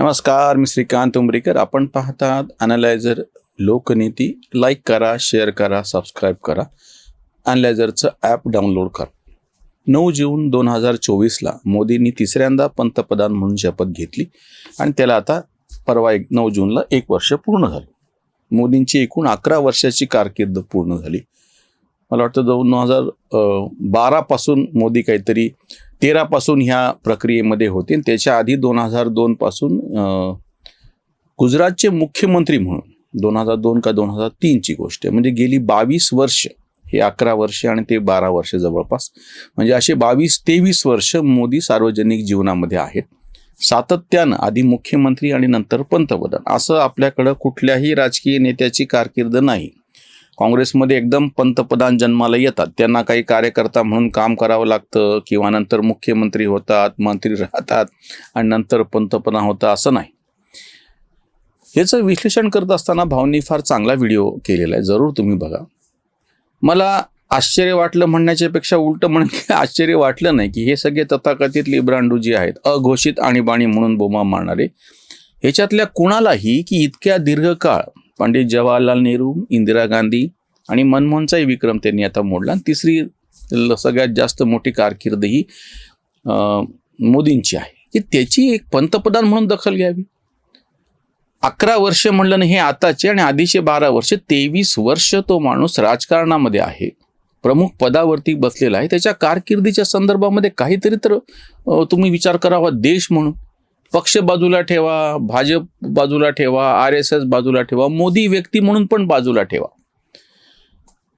नमस्कार मी श्रीकांत उमरीकर. आपण पाहतात अनालायझर लोकनीती. लाईक करा शेअर करा सबस्क्राईब करा. अनालायझरचं ॲप डाउनलोड करा. नऊ जून दोन हजार चोवीसला मोदींनी तिसऱ्यांदा पंतप्रधान म्हणून शपथ घेतली आणि त्याला आता परवा एक नऊ जूनला एक वर्ष पूर्ण झालं. मोदींची एकूण अकरा वर्षाची कारकीर्द पूर्ण झाली. मला वाटतं दोन हजार बारापासून मोदी काहीतरी तेरापासून ह्या प्रक्रियेमध्ये होते त्याच्या आधी दोन हजार दोनपासून गुजरातचे मुख्यमंत्री म्हणून दोन हजार दोन का दोन हजार तीनची गोष्ट आहे. म्हणजे गेली बावीस वर्ष हे अकरा वर्ष आणि ते बारा वर्ष जवळपास. म्हणजे असे बावीस तेवीस वर्ष मोदी सार्वजनिक जीवनामध्ये आहेत. सातत्यानं आधी मुख्यमंत्री आणि नंतर पंतप्रधान. असं आपल्याकडं कुठल्याही राजकीय नेत्याची कारकीर्द नाही. काँग्रेसमध्ये एकदम पंतप्रधान जन्माला येतात. त्यांना काही कार्यकर्ता म्हणून काम करावं लागतं किंवा नंतर मुख्यमंत्री होतात मंत्री राहतात आणि नंतर पंतप्रधान होतं असं नाही. याचं विश्लेषण करत असताना भावनी फार चांगला व्हिडिओ केलेला आहे. जरूर तुम्ही बघा. मला आश्चर्य वाटलं म्हणण्याच्यापेक्षा उलट म्हणजे आश्चर्य वाटलं नाही की हे सगळे तथाकथित लिब्रांडू जे आहेत. अघोषित आणीबाणी म्हणून बोमा मारणारे. ह्याच्यातल्या कुणालाही की इतक्या दीर्घकाळ पंडित जवाहरलाल नेहरू इंदिरा गांधी आणि मनमोहनचाही विक्रम त्यांनी आता मोडला. आणि तिसरी ल- सगळ्यात जास्त मोठी कारकीर्द ही मोदींची आहे. की त्याची एक पंतप्रधान म्हणून दखल घ्यावी. अकरा वर्ष म्हणलं ना हे आताचे आणि आधीचे बारा वर्ष तेवीस वर्ष तो माणूस राजकारणामध्ये आहे. प्रमुख पदावरती बसलेला आहे. त्याच्या कारकिर्दीच्या संदर्भामध्ये काहीतरी तर तुम्ही विचार करावा देश म्हणून. पक्ष बाजूला ठेवा भाजप बाजूला ठेवा आर एस एस बाजूला ठेवा मोदी व्यक्ती म्हणून पण बाजूला ठेवा.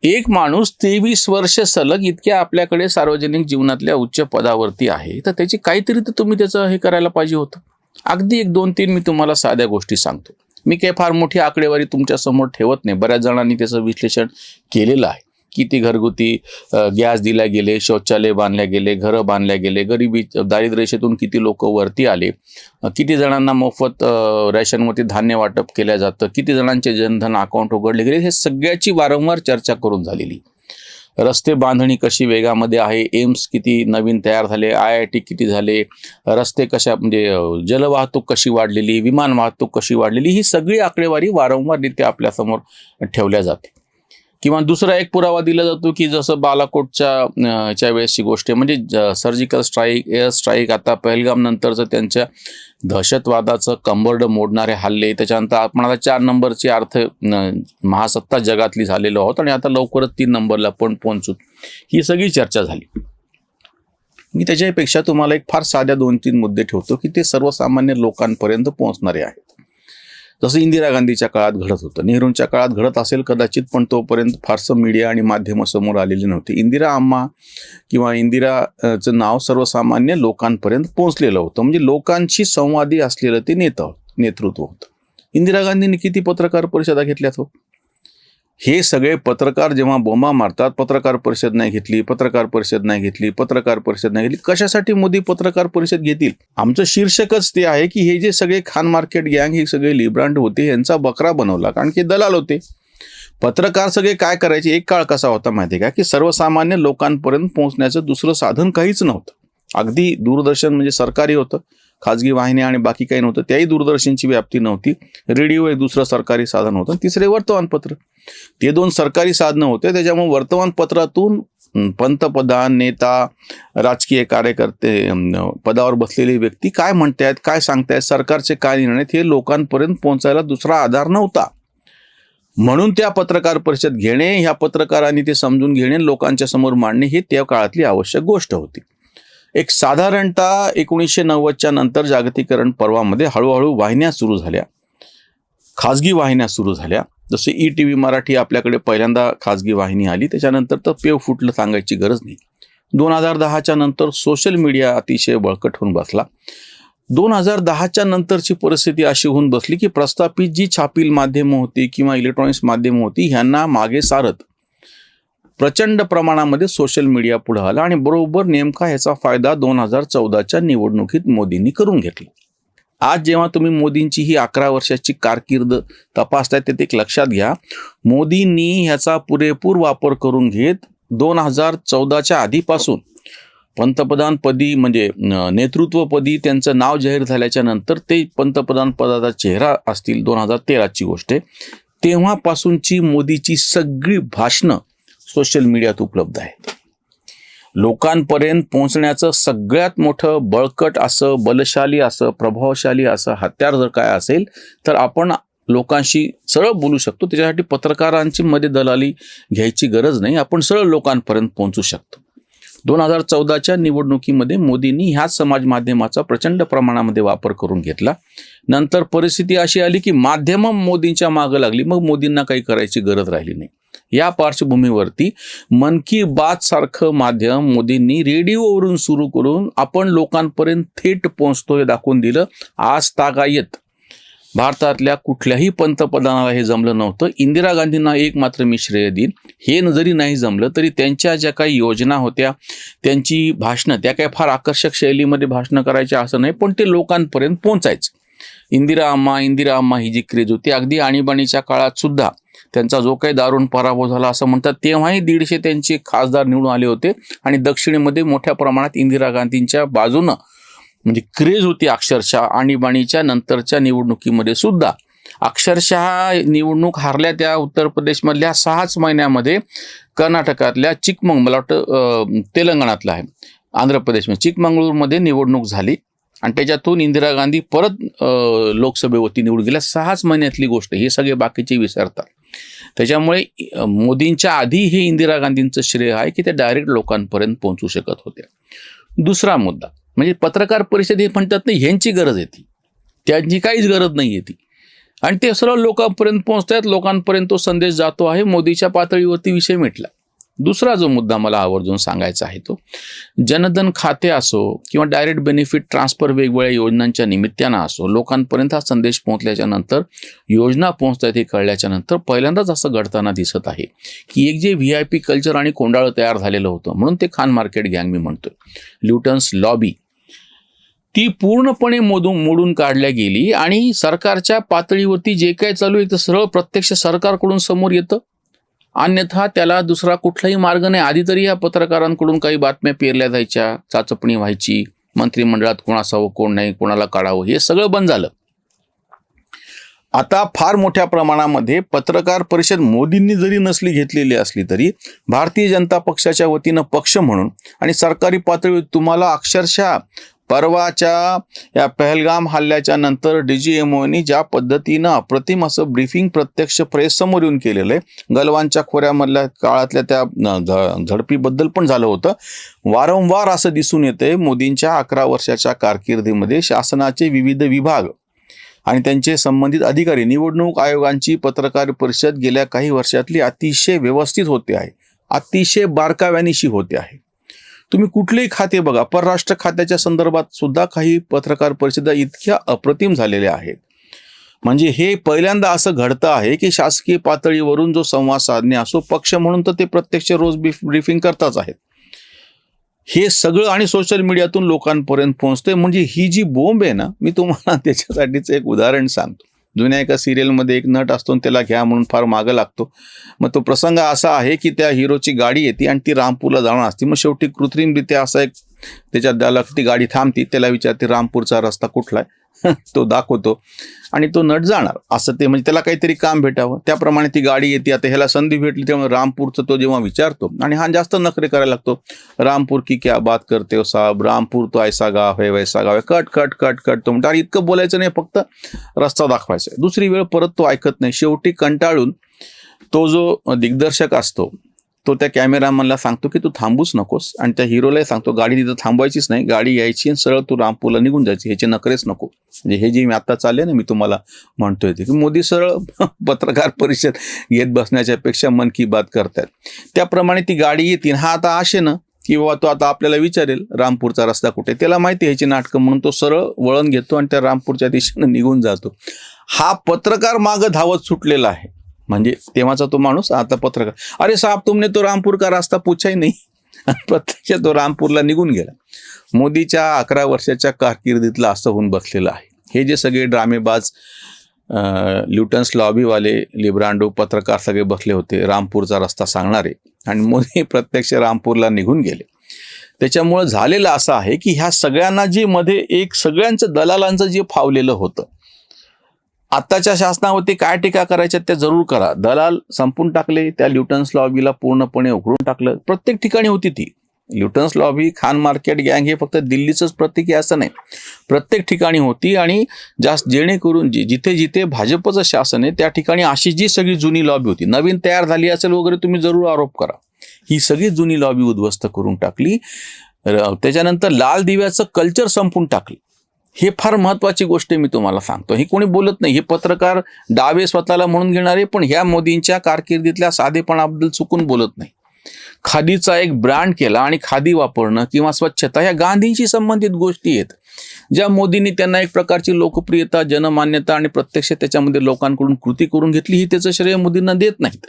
एक माणूस तेवीस वर्ष सलग इतक्या आपल्याकडे सार्वजनिक जीवनातल्या उच्च पदावरती आहे तर त्याची काहीतरी तर तुम्ही त्याचं हे करायला पाहिजे होतं. अगदी एक दोन तीन मी तुम्हाला साध्या गोष्टी सांगतो. मी काही फार मोठी आकडेवारी तुमच्यासमोर ठेवत नाही. बऱ्याच जणांनी त्याचं विश्लेषण केलेलं आहे. किती घरगुती गॅस दिल्या गेले शौचालय बांधल्या गेले घरं बांधल्या गेले गरिबी दारिद्र्यरेषेतून किती लोक वरती आले? किती जणांना मोफत अ, धान्य वाटप केलं जातं? किती जणांचे जनधन अकाउंट उघडले गेले? हे सगळ्याची वारंवार चर्चा करून झालेली. रस्ते बांधणी कशी वेगामध्ये आहे? एम्स किती नवीन तयार झाले? आय आय टी किती झाले? रस्ते कशा म्हणजे जलवाहतूक कशी वाढलेली? विमान वाहतूक कशी वाढलेली? ही सगळी आकडेवारी वारंवाररित्या आपल्यासमोर ठेवल्या जाते. किंवा दुसरा एक पुरावा दिला जातो की जसं बालाकोटच्या च्या वेळेसची गोष्ट आहे. म्हणजे सर्जिकल स्ट्राईक एअर स्ट्राईक आता पहलगाम नंतरचं त्यांच्या दहशतवादाचं कंबर्ड मोडणारे हल्ले. त्याच्यानंतर आपण आता चार नंबरची अर्थ महासत्ता जगातली झालेलो आहोत आणि आता लवकरच तीन नंबरला पण पोहोचू. ही सगळी चर्चा झाली. मी त्याच्यापेक्षा तुम्हाला एक फार साध्या दोन तीन मुद्दे ठेवतो की ते सर्वसामान्य लोकांपर्यंत पोहोचणारे आहेत. जसं इंदिरा गांधीच्या काळात घडत होतं. नेहरूंच्या काळात घडत असेल कदाचित पण तोपर्यंत फारसं मीडिया आणि माध्यमं समोर आलेली नव्हती. इंदिरा अम्मा किंवा इंदिराचं नाव सर्वसामान्य लोकांपर्यंत पोहोचलेलं होतं. म्हणजे लोकांशी संवादी असलेलं ते नेतं नेतृत्व होतं. इंदिरा गांधींनी किती पत्रकार परिषदा घेतल्यात हो? हे सगळे पत्रकार जेव्हा बोंबा मारतात पत्रकार परिषद नाही घेतली पत्रकार परिषद नाही घेतली पत्रकार परिषद नाही घेतली कशासाठी मोदी पत्रकार परिषद घेतील? आमचं शीर्षकच ते आहे की हे जे सगळे खान मार्केट गँग हे सगळे लिब्रांड होते यांचा बकरा बनवला कारण की दलाल होते. पत्रकार सगळे काय करायचे एक काळ कसा होता माहिती आहे का? की सर्वसामान्य लोकांपर्यंत पोहोचण्याचं दुसरं साधन काहीच नव्हतं. अगदी दूरदर्शन म्हणजे सरकारी होतं. खाजगी वाहिन्या आणि बाकी काही नव्हतं त्याही दूरदर्शनची व्याप्ती नव्हती. रेडिओ एक दुसरं सरकारी साधन होतं. तिसरे वर्तमानपत्र. ते दोन सरकारी साधनं होते. त्याच्यामुळे वर्तमानपत्रातून पंतप्रधान नेता राजकीय कार्यकर्ते पदावर बसलेली व्यक्ती काय म्हणतायत काय सांगतायत सरकारचे काय निर्णय हे लोकांपर्यंत पोहोचायला दुसरा आधार नव्हता. म्हणून त्या पत्रकार परिषद घेणे ह्या पत्रकारांनी ते समजून घेणे लोकांच्या समोर मांडणे ही त्या काळातली आवश्यक गोष्ट होती. एक साधारणतः एकोणीसशे नव्वदच्या नंतर जागतिकरण पर्वामध्ये हळूहळू वाहिन्या सुरू झाल्या. खाजगी वाहिन्या सुरू झाल्या. जसे ई टी व्ही मराठी आपल्याकडे पहिल्यांदा खाजगी वाहिनी आली त्याच्यानंतर तर पेव फुटलं सांगायची गरज नाही. दोन हजार दहाच्या नंतर सोशल मीडिया अतिशय बळकट होऊन बसला. दोन हजार दहाच्या नंतरची परिस्थिती अशी होऊन बसली की प्रस्थापित जी छापील माध्यमं होती किंवा इलेक्ट्रॉनिक्स माध्यमं होती ह्यांना मागे सारत प्रचंड प्रमाणामध्ये सोशल मीडिया पुढे आला आणि बरोबर नेमका ह्याचा फायदा दोन हजार चौदाच्या निवडणुकीत मोदींनी करून घेतला. आज जेव्हा तुम्ही मोदींची ही अकरा वर्षाची कारकीर्द तपासताय ते एक लक्षात घ्या. मोदींनी ह्याचा पुरेपूर वापर करून घेत दोन हजार चौदाच्या आधीपासून पंतप्रधानपदी म्हणजे नेतृत्वपदी त्यांचं नाव जाहीर झाल्याच्यानंतर ते पंतप्रधान पदाचा चेहरा असतील दोन हजार तेराची गोष्ट आहे. तेव्हापासूनची मोदीची सगळी भाषणं सोशल मीडियात उपलब्ध आहेत लोकांपर्यंत पोहोचण्याचं सगळ्यात मोठं बळकट असं बलशाली असं प्रभावशाली असं हत्यार जर काय असेल तर आपण लोकांशी सरळ बोलू शकतो. त्याच्यासाठी पत्रकारांची मध्ये दलाली घ्यायची गरज नाही. आपण सरळ लोकांपर्यंत पोहोचू शकतो. दोन हजार चौदाच्या निवडणुकीमध्ये मोदींनी ह्याच समाज माध्यमाचा प्रचंड प्रमाणामध्ये वापर करून घेतला. नंतर परिस्थिती अशी आली की माध्यमं मोदींच्या मागं लागली. मग मोदींना काही करायची गरज राहिली नाही. या पार्श्वभूमीवरती मन की बात सारखं माध्यम मोदींनी रेडिओवरून सुरू करून आपण लोकांपर्यंत थेट पोहोचतोय दाखवून दिलं. आज तागायत भारतातल्या कुठल्याही पंतप्रधानाला हे जमलं नव्हतं. इंदिरा गांधींना एक मात्र मी श्रेय देईन. हे न जरी नाही जमलं तरी त्यांच्या ज्या काही योजना होत्या त्यांची भाषणं त्या काही फार आकर्षक शैलीमध्ये भाषणं करायच्या असं नाही पण ते लोकांपर्यंत पोहोचायचं. इंदिरा अम्मा इंदिरा अम्मा ही जी क्रेज होती अगदी आणीबाणीच्या काळात सुद्धा त्यांचा जो काही दारुण पराभव झाला असं म्हणतात तेव्हाही दीडशे त्यांचे खासदार निवडून आले होते. आणि दक्षिणेमध्ये मोठ्या प्रमाणात इंदिरा गांधींच्या बाजूनं म्हणजे क्रेज होती अक्षरशः आणीबाणीच्या नंतरच्या निवडणुकीमध्ये सुद्धा. अक्षरशः निवडणूक हारल्या त्या उत्तर प्रदेशमधल्या सहाच महिन्यामध्ये कर्नाटकातल्या चिकमंग मला वाटतं तेलंगणातलं आहे. आंध्र प्रदेशमध्ये चिकमंगळूरमध्ये निवडणूक झाली. आणि त्याच्यातून इंदिरा गांधी परत लोकसभेवरती निवडून गेल्या सहाच महिन्यातली गोष्ट हे सगळे बाकीचे विसरतात. त्याच्यामुळे मोदींच्या आधी हे इंदिरा गांधींचं श्रेय आहे की ते डायरेक्ट लोकांपर्यंत पोहोचू शकत होत्या दुसरा मुद्दा म्हणजे पत्रकार परिषद हे म्हणतात नाही ह्यांची गरज आहे ती. त्यांची काहीच गरज नाही आहे ती. आणि ते सर्व लोकांपर्यंत पोहोचतात लोकांपर्यंत तो संदेश जातो आहे. मोदीच्या पातळीवरती विषय मिटला. दुसरा जो मुद्दा मला आवर्जून सांगायचा आहे तो जनधन खाते असो किंवा डायरेक्ट बेनिफिट ट्रान्सफर वेगवेगळ्या योजनांच्या निमित्तानं असो लोकांपर्यंत हा संदेश पोहोचल्याच्या नंतर योजना पोहोचतात हे कळल्याच्या नंतर पहिल्यांदाच असं घडताना दिसत आहे की एक जे व्ही आय पी कल्चर आणि कोंडाळं तयार झालेलं होतं म्हणून ते खान मार्केट गँग मी म्हणतोय. ल्युटन्स लॉबी ती पूर्णपणे मोदून मोडून काढल्या गेली आणि सरकारच्या पातळीवरती जे काय चालू आहे ते सरळ प्रत्यक्ष सरकारकडून समोर येतं. अन्यथा त्याला दुसरा कुठलाही मार्ग नाही. आधी तरी या पत्रकारांकडून काही बातम्या पेरल्या जायच्या. चाचपणी व्हायची. मंत्रिमंडळात कोण असावं कोण नाही कोणाला काढावं हे सगळं बंद झालं. आता फार मोठ्या प्रमाणामध्ये पत्रकार परिषद मोदींनी जरी नसली घेतलेली असली तरी भारतीय जनता पक्षाच्या वतीनं पक्ष म्हणून आणि सरकारी पातळीवर तुम्हाला अक्षरशः परवाच्या या पहलगाम हल्ल्याच्या नंतर डी जी एम ओनी ज्या पद्धतीनं अप्रतिम असं ब्रीफिंग प्रत्यक्ष प्रेससमोर येऊन केलेलं आहे. गलवानच्या खोऱ्यामधल्या काळातल्या त्या झ- झडपीबद्दल पण झालं होतं. वारंवार असं दिसून येतंय मोदींच्या अकरा वर्षाच्या कारकिर्दीमध्ये शासनाचे विविध विभाग आणि त्यांचे संबंधित अधिकारी निवडणूक आयोगांची पत्रकार परिषद गेल्या काही वर्षातली अतिशय व्यवस्थित होते आहे. अतिशय बारकाव्यानिशी होते आहे. तुम्ही कुठलेही खाते बघा. परराष्ट्र खात्याच्या संदर्भात सुद्धा काही पत्रकार परिषदा इतक्या अप्रतिम झालेल्या आहेत. म्हणजे हे पहिल्यांदा असं घडतं आहे की शासकीय पातळीवरून जो संवाद साधणे असो पक्ष म्हणून तर ते प्रत्यक्ष रोज ब्रीफ ब्रीफिंग करताच आहेत. हे सगळं आणि सोशल मीडियातून लोकांपर्यंत पोहोचतंय. म्हणजे ही जी बोंब आहे ना मी तुम्हाला त्याच्यासाठीच एक उदाहरण सांगतो. जुन्या एका सिरियलमध्ये एक नट असतो आणि त्याला घ्या म्हणून फार मागं लागतो. मग तो प्रसंग असा आहे की त्या हिरोची गाडी येते आणि ती रामपूरला जाणार असते. मग शेवटी कृत्रिमरित्या असा एक त्याच्यात त्याला ती गाडी थांबती त्याला विचारते रामपूरचा रस्ता कुठला आहे? तो दाखवतो. आणि तो नट जाणार. असं ते म्हणजे त्याला काहीतरी काम भेटावं. त्याप्रमाणे ती गाडी येते. आता ह्याला संधी भेटली त्यामुळे रामपूरचं तो जेव्हा विचारतो आणि हा जास्त नखरे करायला लागतो. रामपूर की क्या बात करते हो साहब? रामपूर तो ऐसा गाव आहे वैसा गाव आहे कट कट कट कट तो म्हणतो अरे इतकं बोलायचं नाही फक्त रस्ता दाखवायचा आहे. दुसरी वेळ परत तो ऐकत नाही. शेवटी कंटाळून तो जो दिग्दर्शक असतो तो त्या कॅमेरामॅनला सांगतो की तू थांबूच नकोस. आणि त्या हिरोलाही सांगतो गाडी तिथं थांबवायचीच नाही. गाडी यायची आणि सरळ तू रामपूरला निघून जायची. ह्याचे नखरेच नको. म्हणजे हे जे मी आता चालले ना मी तुम्हाला म्हणतोय ते. की मोदी सरळ पत्रकार परिषद घेत बसण्याच्या पेक्षा मन की बात करतात त्याप्रमाणे ती गाडी येतील हा आता आशे ना की बाबा तो आता आपल्याला विचारेल रामपूरचा रस्ता कुठे? त्याला माहिती ह्याची नाटकं म्हणून तो सरळ वळण घेतो आणि त्या रामपूरच्या दिशेने निघून जातो. हा पत्रकार मागं धावत सुटलेला आहे. म्हणजे तेव्हाचा तो माणूस आता पत्रकार. अरे साहब तुमने तो रामपूर का रास्ता पूछाही नाही. प्रत्यक्ष तो रामपूरला निघून गेला. मोदीच्या अकरा वर्षाच्या कारकिर्दीतला असं होऊन बसलेलं आहे. हे जे सगळे ड्रामेबाज ल्युटन्स लॉबीवाले लिब्रांडो पत्रकार सगळे बसले होते रामपूरचा रस्ता सांगणारे. आणि मोदी प्रत्यक्ष रामपूरला निघून गेले. त्याच्यामुळं झालेलं असं आहे की ह्या सगळ्यांना जे मध्ये एक सगळ्यांचं दलालांचं जे फावलेलं होतं आत्ताच्या शासनावरती काय टीका करायच्या त्या जरूर करा. दलाल संपून टाकले त्या ल्युटन्स लॉबीला पूर्णपणे उघडून टाकलं. प्रत्येक ठिकाणी होती ती. ल्युटन्स लॉबी खान मार्केट गँग हे फक्त दिल्लीचंच प्रतीक आहे असं नाही. प्रत्येक ठिकाणी होती आणि जास्त जेणेकरून जी जिथे जिथे भाजपचं शासन आहे त्या ठिकाणी अशी जी सगळी जुनी लॉबी होती. नवीन तयार झाली असेल वगैरे तुम्ही जरूर आरोप करा. ही सगळी जुनी लॉबी उद्ध्वस्त करून टाकली. त्याच्यानंतर लाल दिव्याचं कल्चर संपून टाकलं. हे फार महत्वाची गोष्ट मी तुम्हाला सांगतो. हे कोणी बोलत नाही. हे पत्रकार डावे स्वतःला म्हणून घेणारे पण ह्या मोदींच्या कारकिर्दीतल्या साधेपणाबद्दल चुकून बोलत नाही. खादीचा एक ब्रँड केला आणि खादी वापरणं किंवा स्वच्छता ह्या गांधींशी संबंधित गोष्टी आहेत. ज्या मोदींनी त्यांना एक प्रकारची लोकप्रियता जनमान्यता आणि प्रत्यक्ष त्याच्यामध्ये लोकांकडून कृती करून घेतली ही त्याचं श्रेय मोदींना देत नाहीत.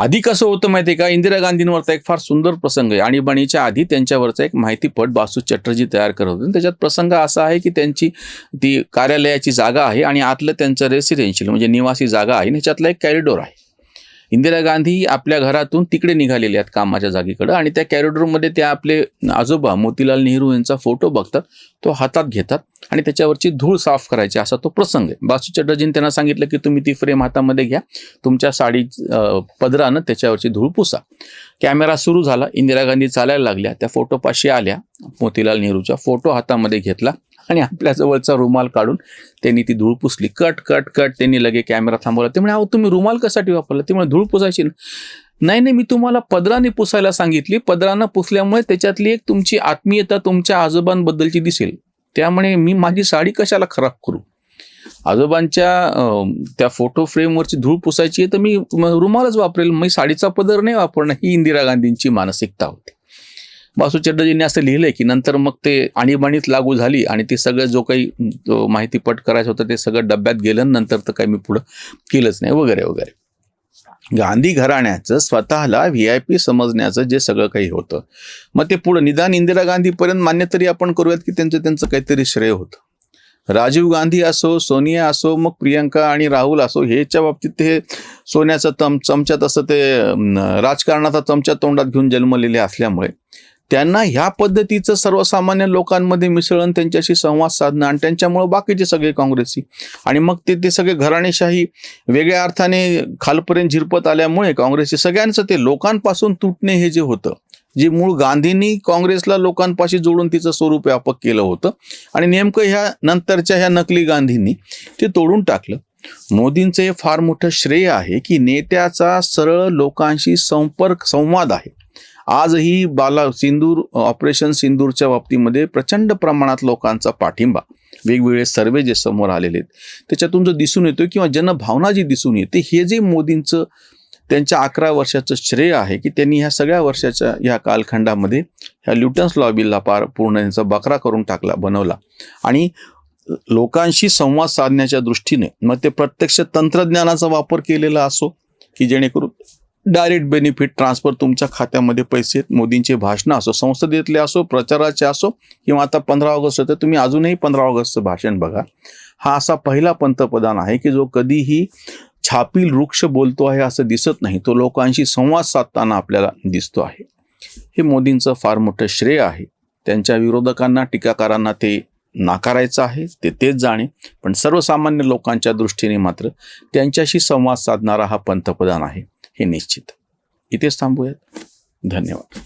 आधी कसं होतं माहिती आहे का? इंदिरा गांधींवरचा एक फार सुंदर प्रसंग आहे. आणीबाणीच्या आधी त्यांच्यावरचा एक माहितीपट बासू चटर्जी तयार करत होते. त्याच्यात प्रसंग असा आहे की त्यांची ती कार्यालयाची जागा आहे आणि आतलं त्यांचं रेसिडेन्शियल म्हणजे निवासी जागा आहे. आणि त्याच्यातला एक कॅरिडोर आहे. इंदिरा गांधी आपल्या घरातून तिकडे निघालेले आहेत कामाच्या जागेकडे आणि त्या कॅरिडोरमध्ये त्या आपले आजोबा मोतीलाल नेहरू यांचा फोटो बघतात तो हातात घेतात आणि त्याच्यावरची धूळ साफ करायची असा तो प्रसंग आहे. बासू चॅटर्जीने त्यांना सांगितलं की तुम्ही ती फ्रेम हातामध्ये घ्या तुमच्या साडी पदरानं त्याच्यावरची धूळ पुसा. कॅमेरा सुरू झाला इंदिरा गांधी चालायला लागल्या त्या फोटोपाशी आल्या मोतीलाल नेहरूच्या फोटो हातामध्ये घेतला आणि आपल्या जवळचा रुमाल काढून त्यांनी ती धूळ पुसली. कट कट कट त्यांनी लगे कॅमेरा थांबवला. ते म्हणे अहो तुम्ही रुमाल कशासाठी वापरला? ते म्हणे धूळ पुसायची ना." नाही नाही मी तुम्हाला पदराने पुसायला सांगितली. पदरानं पुसल्यामुळे त्याच्यातली एक तुमची आत्मीयता तुमच्या आजोबांबद्दलची दिसेल. त्यामुळे मी माझी साडी कशाला खराब करू? आजोबांच्या त्या फोटो फ्रेमवरची धूळ पुसायची आहे तर मी म- रुमालच वापरेल. मी साडीचा पदर नाही वापरणं ही इंदिरा गांधींची मानसिकता होती. बासू चड्डाजींनी असं लिहिलंय की नंतर मग ते आणीबाणीत लागू झाली आणि ते सगळं जो काही माहिती माहितीपट करायचं होतं ते सगळं डब्यात गेलं नंतर तर काही मी पुढं केलंच नाही वगैरे वगैरे. गांधी घराण्याचं स्वतःला व्ही आय पी समजण्याचं जे सगळं काही होतं. मग ते पुढं निदान इंदिरा गांधीपर्यंत मान्य तरी आपण करूयात की त्यांचं त्यांचं काहीतरी श्रेय होतं. राजीव गांधी असो सोनिया असो मग प्रियंका आणि राहुल असो ह्याच्या बाबतीत ते सोन्याचं तम चमच्यात असं ते राजकारणाचा चमचा तोंडात घेऊन जन्मलेले असल्यामुळे त्यांना ह्या पद्धतीचं सर्वसामान्य लोकांमध्ये मिसळण त्यांच्याशी संवाद साधणं आणि त्यांच्यामुळे बाकीचे सगळे काँग्रेसी आणि मग ते ते सगळे घराणेशाही वेगळ्या अर्थाने खालपर्यंत झिरपत आल्यामुळे काँग्रेसचे सगळ्यांचं ते लोकांपासून तुटणे हे जे होतं जे मूळ गांधींनी काँग्रेसला लोकांपाशी जोडून तिचं स्वरूप व्यापक केलं होतं आणि नेमकं ह्या नंतरच्या ह्या नकली गांधींनी ते तोडून टाकलं. मोदींचं हे फार मोठं श्रेय आहे की नेत्याचा सरळ लोकांशी संपर्क संवाद आहे. आजही बाला सिंदूर ऑपरेशन सिंदूरच्या बाबतीमध्ये प्रचंड प्रमाणात लोकांचा पाठिंबा. वेगवेगळे सर्वे जे समोर आलेले आहेत त्याच्यातून जो दिसून येतो किंवा जनभावना जी दिसून येते हे जे मोदींचं त्यांच्या अकरा वर्षाचं श्रेय आहे की त्यांनी ह्या सगळ्या वर्षाच्या ह्या कालखंडामध्ये ह्या ल्युटन्स लॉबीला पार पूर्ण यांचा बकरा करून टाकला बनवला. आणि लोकांशी संवाद साधण्याच्या दृष्टीने मग ते प्रत्यक्ष तंत्रज्ञानाचा वापर केलेला असो की जेणेकरून डायरेक्ट बेनिफिट ट्रान्सफर तुमच्या खात्यामध्ये पैसे मोदींचे भाषणं असो संसदेतले असो प्रचाराचे असो किंवा आता पंधरा ऑगस्ट तर तुम्ही अजूनही पंधरा ऑगस्टचं भाषण बघा. हा असा पहिला पंतप्रधान आहे की जो कधीही छापील वृक्ष बोलतो आहे असं दिसत नाही तो लोकांशी संवाद साधताना आपल्याला दिसतो आहे. हे मोदींचं फार मोठं श्रेय आहे. त्यांच्या विरोधकांना टीकाकारांना ते नाकारायचं आहे ते तेच जाणे. पण सर्वसामान्य लोकांच्या दृष्टीने मात्र त्यांच्याशी संवाद साधणारा हा पंतप्रधान आहे हे निश्चित. इथेच थांबूयात. धन्यवाद.